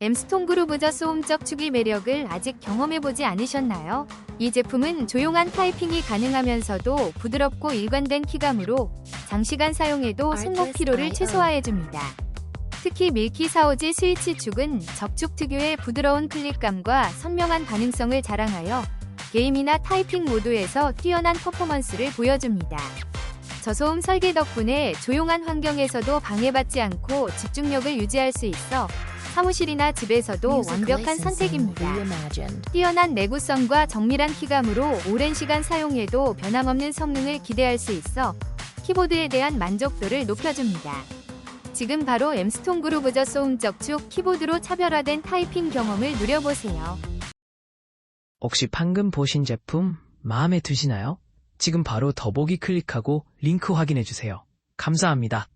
엠스톤 그루브저 소음적 축의 매력을 아직 경험해보지 않으셨나요? 이 제품은 조용한 타이핑이 가능하면서도 부드럽고 일관된 키감으로 장시간 사용해도 손목 피로를 최소화해줍니다. 특히 밀키 사오지 스위치 축은 접촉 특유의 부드러운 클릭감과 선명한 반응성을 자랑하여 게임이나 타이핑 모드에서 뛰어난 퍼포먼스를 보여줍니다. 저소음 설계 덕분에 조용한 환경에서도 방해받지 않고 집중력을 유지할 수 있어 사무실이나 집에서도 완벽한 선택입니다. 뛰어난 내구성과 정밀한 키감으로 오랜 시간 사용해도 변함없는 성능을 기대할 수 있어 키보드에 대한 만족도를 높여줍니다. 지금 바로 엠스톤 그루브저 소음 적 축 키보드로 차별화된 타이핑 경험을 누려보세요. 혹시 방금 보신 제품 마음에 드시나요? 지금 바로 더보기 클릭하고 링크 확인해 주세요. 감사합니다.